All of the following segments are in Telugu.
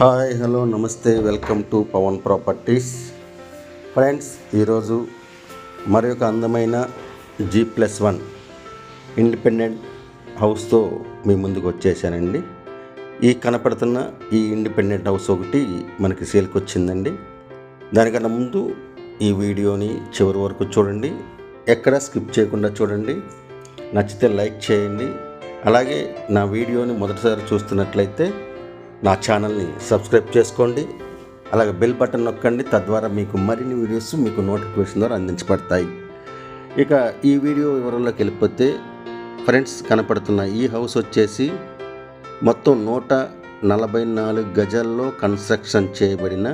హాయ్ హలో నమస్తే welcome to Pawan properties. Friends ఈరోజు మరి ఒక అందమైన జీ ప్లస్ వన్ ఇండిపెండెంట్ హౌస్తో మీ ముందుకు వచ్చేసానండి. ఈ కనపడుతున్న ఈ ఇండిపెండెంట్ హౌస్ ఒకటి మనకి సేల్కి వచ్చిందండి. దానికన్నా ముందు ఈ వీడియోని చివరి వరకు చూడండి. ఎక్కడ స్కిప్ చేయకుండా చూడండి. నచ్చితే లైక్ చేయండి. అలాగే నా వీడియోని మొదటిసారి చూస్తున్నట్లయితే నా ఛానల్ని సబ్స్క్రైబ్ చేసుకోండి. అలాగే బెల్ బటన్ నొక్కండి. తద్వారా మీకు మరిన్ని వీడియోస్ మీకు నోటిఫికేషన్ ద్వారా అందించబడతాయి. ఇక ఈ వీడియో వివరంలోకి వెళ్ళిపోతే ఫ్రెండ్స్ కనపడుతున్న ఈ హౌస్ వచ్చేసి మొత్తం నూట నలభై నాలుగు గజాల్లో కన్స్ట్రక్షన్ చేయబడిన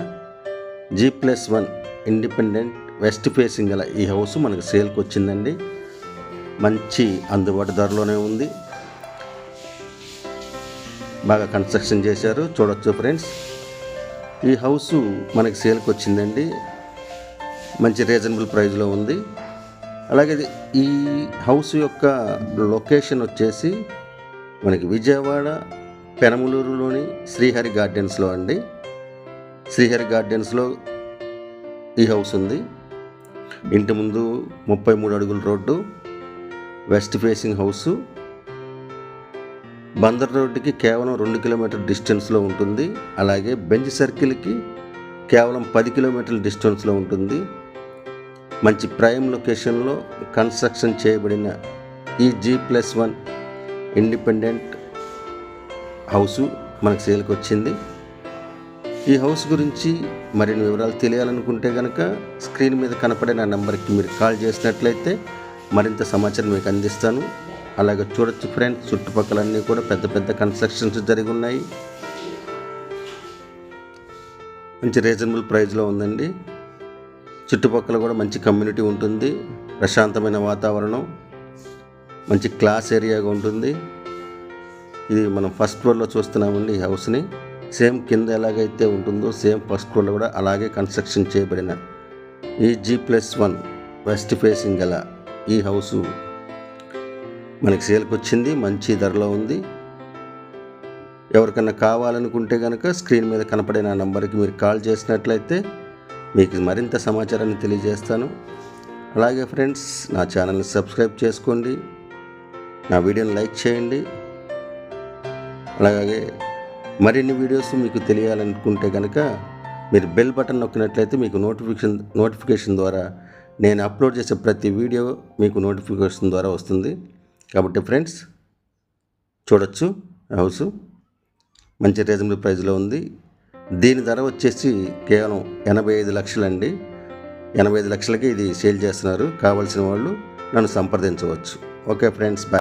G plus one independent west facing గల ఈ హౌస్ మనకు సేల్కి వచ్చిందండి. మంచి అందుబాటు ధరలోనే ఉంది. బాగా కన్స్ట్రక్షన్ చేశారు. చూడొచ్చు ఫ్రెండ్స్. ఈ హౌస్ మనకి సేల్కి వచ్చిందండి. మంచి రీజనబుల్ ప్రైస్లో ఉంది. అలాగే ఈ హౌస్ యొక్క లొకేషన్ వచ్చేసి మనకి విజయవాడ పెనమలూరులోని శ్రీహరి గార్డెన్స్లో అండి. శ్రీహరి గార్డెన్స్లో ఈ హౌస్ ఉంది. ఇంటి ముందు ముప్పై మూడు అడుగుల road west facing house. Bandar రోడ్డుకి కేవలం రెండు కిలోమీటర్ డిస్టెన్స్లో ఉంటుంది. అలాగే బెంచ్ సర్కిల్కి కేవలం పది కిలోమీటర్ల డిస్టెన్స్లో ఉంటుంది. మంచి ప్రైమ్ లొకేషన్లో కన్స్ట్రక్షన్ చేయబడిన ఈ G plus one independent house మనకు సేల్కి వచ్చింది. ఈ హౌస్ గురించి మరిన్ని వివరాలు తెలియాలనుకుంటే కనుక స్క్రీన్ మీద కనపడే నా నెంబర్కి మీరు కాల్ చేసినట్లయితే మరింత సమాచారం మీకు అందిస్తాను. అలాగే చూడొచ్చు ఫ్రెండ్స్ చుట్టుపక్కలన్నీ కూడా పెద్ద పెద్ద కన్స్ట్రక్షన్స్ జరిగి ఉన్నాయి. మంచి రీజనబుల్ ప్రైస్లో ఉందండి. చుట్టుపక్కల కూడా మంచి కమ్యూనిటీ ఉంటుంది ప్రశాంతమైన వాతావరణం మంచి క్లాస్ ఏరియాగా ఉంటుంది. ఇది మనం ఫస్ట్ ఫ్లోర్లో చూస్తున్నామండి ఈ హౌస్ని. సేమ్ కింద ఎలాగైతే ఉంటుందో సేమ్ ఫస్ట్ ఫ్లోర్లో కూడా అలాగే కన్స్ట్రక్షన్ చేయబడిన ఈ G plus one west facing గల ఈ హౌసు మనకి సేల్కి వచ్చింది మంచి ధరలో ఉంది. ఎవరికన్నా కావాలనుకుంటే కనుక స్క్రీన్ మీద కనపడే నా నంబర్కి మీరు కాల్ చేసినట్లయితే మీకు మరింత సమాచారాన్ని తెలియజేస్తాను. అలాగే ఫ్రెండ్స్ నా ఛానల్ని సబ్స్క్రైబ్ చేసుకోండి. నా వీడియోని లైక్ చేయండి. అలాగే మరిన్ని వీడియోస్ మీకు తెలియాలనుకుంటే కనుక మీరు బెల్ బటన్ నొక్కినట్లయితే మీకు నోటిఫికేషన్ నోటిఫికేషన్ ద్వారా నేను అప్లోడ్ చేసే ప్రతి వీడియో మీకు నోటిఫికేషన్ ద్వారా వస్తుంది. కాబట్టి ఫ్రెండ్స్ చూడొచ్చు హౌస్ మంచి రీజనబుల్ ప్రైస్లో ఉంది. దీని ధర వచ్చేసి కేవలం ఎనభై ఐదు లక్షలండి. ఎనభై ఐదు లక్షలకి ఇది సేల్ చేస్తున్నారు. కావాల్సిన వాళ్ళు నన్ను సంప్రదించవచ్చు. Okay friends bye.